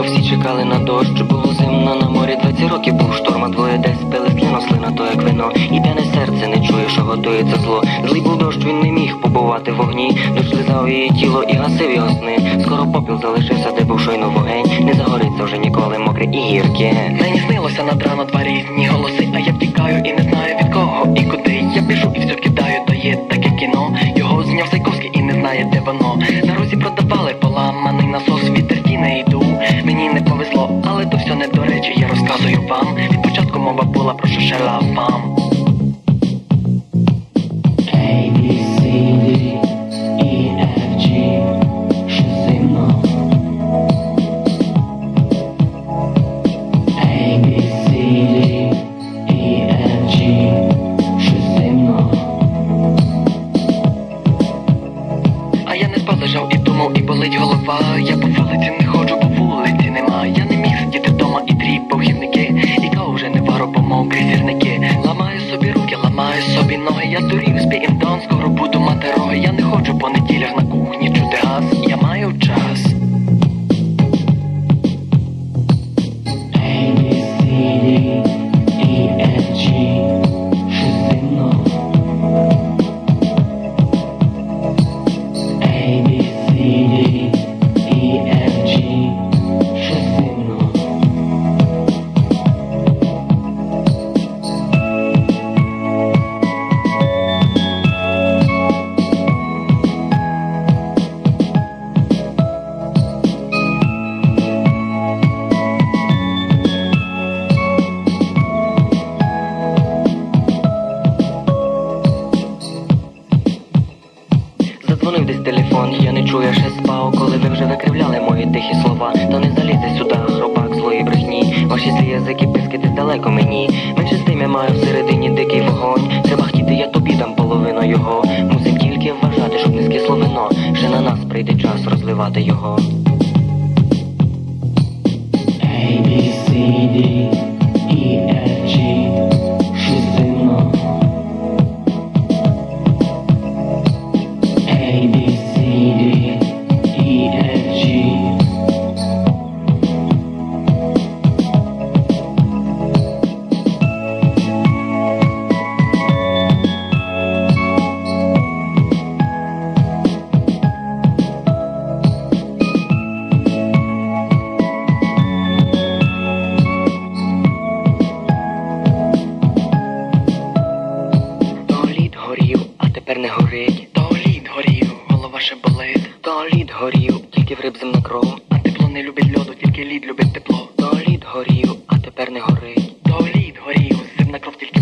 Бо всі чекали на дощ, було зимно на морі двадцять років був шторма, двоє десь пили сліно, слина, то як вино. І п'яне серце не чує, що готується зло. Злий був дощ, він не міг побувати в вогні. Дощ лизав її тіло і гасив його сни. Скоро попіл залишився, де був шойно вогень. Не загориться вже ніколи мокре і гірке. День снилося над рано два різні голоси. А я втікаю і не знаю від кого і куди. Я біжу і все кидаю, то є. Була про шишела вам. A, B, C, D, E, F, G, Shazima. A, B, C, D, E, F, G, Shazima. А я не спав, лежав і думав, і болить голова. Я по вулиці не ходжу, бо вулиці нема. Я не міг скоро буду телефон, я не чую, я ще спав, коли ви вже викривляли мої тихі слова. То не залізе сюди, хробак свої брехні. Ваші злі язики пискити далеко мені. Менше з тим я маю всередині дикий вогонь. Треба хотіти, я тобі дам половину його. Мусим тільки вважати, щоб не скисло вино. Ще на нас прийде час розливати його. Лід горів, тільки в риб земна кров. А тепло не любить льоду, тільки лід любить тепло. То лід горів, а тепер не горить. То лід горів, земна кров тільки